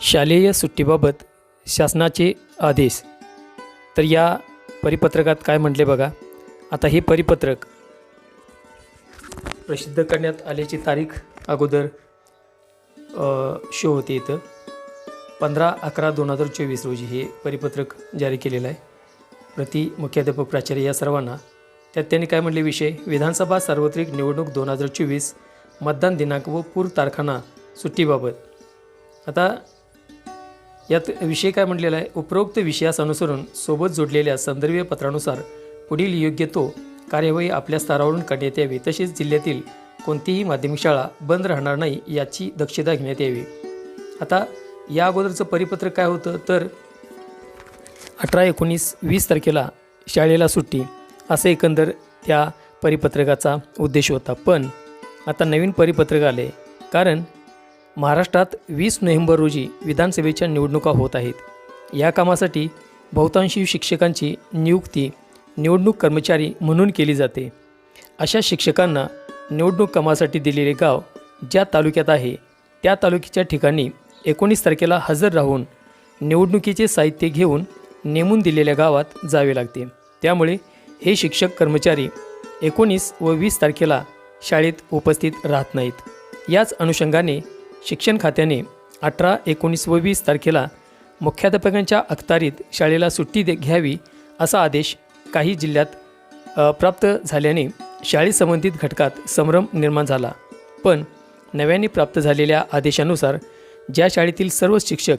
शालेय सुट्टीबाबत शासनाचे आदेश. तर या परिपत्रकात काय म्हटले बघा. आता हे परिपत्रक प्रसिद्ध करण्यात आल्याची तारीख अगोदर शो होते इथं. पंधरा अकरा दोन हजार चोवीस रोजी हे परिपत्रक जारी केलेलं आहे. प्रति मुख्याध्यापक प्राचार्य या सर्वांना. त्यात त्यांनी काय म्हटले विषय? विधानसभा सार्वत्रिक निवडणूक दोन हजार चोवीस मतदान दिनांक व पूर तारखाना सुट्टीबाबत. आता यात विषय काय म्हटलेला आहे? उपरोक्त विषयास अनुसरून सोबत जोडलेल्या संदर्भीय पत्रानुसार पुढील योग्य तो कार्यवाही आपल्या स्तरावरून करण्यात यावी. तसेच जिल्ह्यातील कोणतीही माध्यमिक शाळा बंद राहणार नाही याची दक्षता घेण्यात यावी. आता या अगोदरचं परिपत्रक काय होतं? तर अठरा एकोणीस वीस तारखेला शाळेला सुट्टी असं एकंदर त्या परिपत्रकाचा उद्देश होता. पण आता नवीन परिपत्रक आले कारण महाराष्ट्रात वीस नोव्हेंबर रोजी विधानसभेच्या निवडणुका होत आहेत. या कामासाठी बहुतांशी शिक्षकांची नियुक्ती निवडणूक कर्मचारी म्हणून केली जाते. अशा शिक्षकांना निवडणूक कामासाठी दिलेले गाव ज्या तालुक्यात आहे त्या तालुक्याच्या ठिकाणी एकोणीस तारखेला हजर राहून निवडणुकीचे साहित्य घेऊन नेमून दिलेल्या गावात जावे लागते. त्यामुळे हे शिक्षक कर्मचारी एकोणीस व वीस तारखेला शाळेत उपस्थित राहत नाहीत. याच अनुषंगाने शिक्षण खात्याने अठरा एकोणीस व वीस तारखेला मुख्याध्यापकांच्या अखत्यारीत शाळेला सुट्टी दे घ्यावी असा आदेश काही जिल्ह्यात प्राप्त झाल्याने शाळेसंबंधित घटकात संभ्रम निर्माण झाला. पण नव्याने प्राप्त झालेल्या आदेशानुसार ज्या शाळेतील सर्व शिक्षक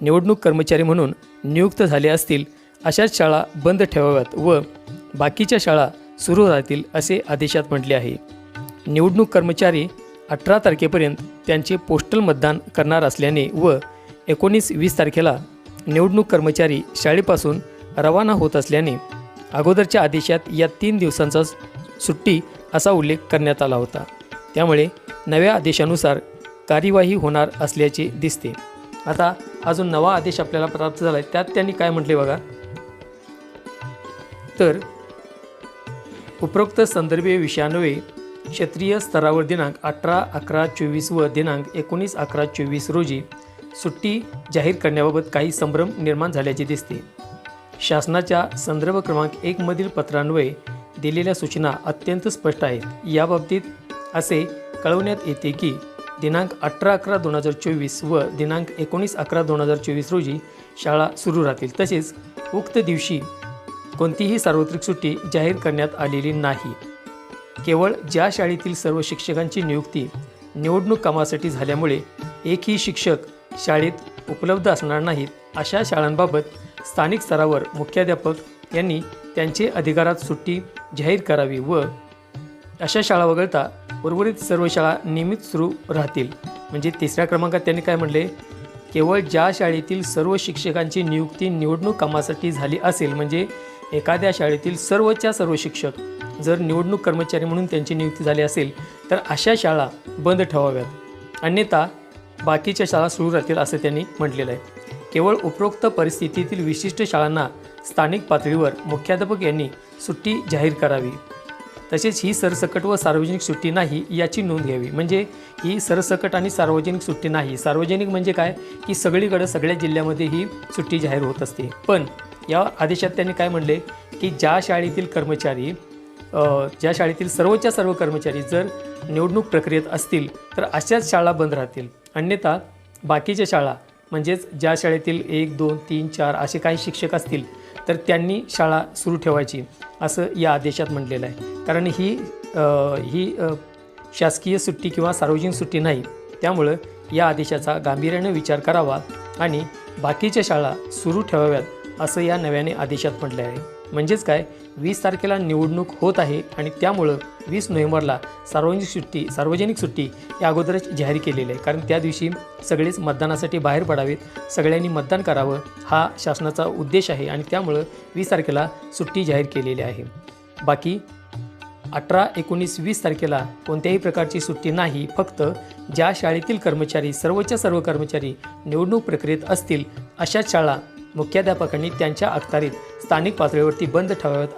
निवडणूक कर्मचारी म्हणून नियुक्त झाले असतील अशाच शाळा बंद ठेवाव्यात व बाकीच्या शाळा सुरू राहतील असे आदेशात म्हटले आहे. निवडणूक कर्मचारी अठरा तारखेपर्यंत त्यांचे पोस्टल मतदान करणार असल्याने व एकोणीस वीस तारखेला निवडणूक कर्मचारी शाळेपासून रवाना होत असल्याने अगोदरच्या आदेशात या तीन दिवसांचा सुट्टी असा उल्लेख करण्यात आला होता. त्यामुळे नव्या आदेशानुसार कार्यवाही होणार असल्याचे दिसते. आता अजून नवा आदेश आपल्याला प्राप्त झाला आहे त्यात त्यांनी काय म्हटले बघा? तर उपरोक्त संदर्भीय विषयान्वये क्षेत्रीय स्तरावर दिनांक अठरा अकरा चोवीस व दिनांक एकोणीस अकरा चोवीस रोजी सुट्टी जाहीर करण्याबाबत काही संभ्रम निर्माण झाल्याचे दिसते. शासनाच्या संदर्भ क्रमांक एकमधील पत्रान्वये दिलेल्या सूचना अत्यंत स्पष्ट आहेत. याबाबतीत असे कळवण्यात येते की दिनांक अठरा अकरा दोन हजार चोवीस व दिनांक एकोणीस अकरा दोन हजार चोवीस रोजी शाळा सुरू राहतील. तसेच उक्त दिवशी कोणतीही सार्वत्रिक सुट्टी जाहीर करण्यात आलेली नाही. केवळ ज्या शाळेतील सर्व शिक्षकांची नियुक्ती निवडणूक कामासाठी झाल्यामुळे एकही शिक्षक शाळेत उपलब्ध असणार नाहीत अशा शाळांबाबत स्थानिक स्तरावर मुख्याध्यापक यांनी त्यांचे अधिकारात सुट्टी जाहीर करावी व अशा शाळा वगळता उर्वरित सर्व शाळा नियमित सुरू राहतील. म्हणजे तिसऱ्या क्रमांकात त्यांनी काय म्हणले? केवळ ज्या शाळेतील सर्व शिक्षकांची नियुक्ती निवडणूक कामासाठी झाली असेल म्हणजे एखाद्या शाळेतील सर्वच्या सर्व शिक्षक जर निवडणूक कर्मचारी म्हणून त्यांची नियुक्ती झाली असेल तर अशा शाळा बंद ठेवाव्यात. अन्यथा बाकीच्या शाळा सुरू राहतील असं त्यांनी म्हटलेलं आहे. केवळ उपरोक्त परिस्थितीतील विशिष्ट शाळांना स्थानिक पातळीवर मुख्याध्यापक यांनी सुट्टी जाहीर करावी. तसेच ही सरसकट व सार्वजनिक सुट्टी नाही याची नोंद घ्यावी. म्हणजे ही सरसकट आणि सार्वजनिक सुट्टी नाही. सार्वजनिक म्हणजे काय? की सगळीकडे सगळ्या जिल्ह्यामध्ये ही सुट्टी जाहीर होत असते. पण या आदेशात त्यांनी काय म्हणले? की ज्या शाळेतील कर्मचारी ज्या शाळेतील सर्वच्या सर्व कर्मचारी जर निवडणूक प्रक्रियेत असतील तर अशाच शाळा बंद राहतील. अन्यथा बाकीच्या शाळा म्हणजेच ज्या शाळेतील एक दोन तीन चार असे काही शिक्षक असतील तर त्यांनी शाळा सुरू ठेवायची असं या आदेशात म्हटलेलं आहे. कारण ही आ, ही शासकीय सुट्टी किंवा सार्वजनिक सुट्टी नाही. त्यामुळं या आदेशाचा गांभीर्याने विचार करावा आणि बाकीच्या शाळा सुरू ठेवाव्यात असं या नव्याने आदेशात म्हटलं आहे म्हणजेच काय? वीस तारखेला निवडणूक होत आहे आणि त्यामुळं वीस नोव्हेंबरला सार्वजनिक सुट्टी सार्वजनिक सुट्टी या अगोदरच जाहीर केलेली आहे. कारण त्या दिवशी सगळेच मतदानासाठी बाहेर पडावेत. सगळ्यांनी मतदान करावं हा शासनाचा उद्देश आहे आणि त्यामुळं वीस तारखेला सुट्टी जाहीर केलेली आहे. बाकी अठरा एकोणीस वीस तारखेला कोणत्याही प्रकारची सुट्टी नाही. फक्त ज्या शाळेतील कर्मचारी सर्वच्या सर्व कर्मचारी निवडणूक प्रक्रियेत असतील अशाच शाळा मुख्याध्यापकांनी त्यांच्या अखत्यारीत स्थानिक पातळीवरती बंद ठेवाव्यात.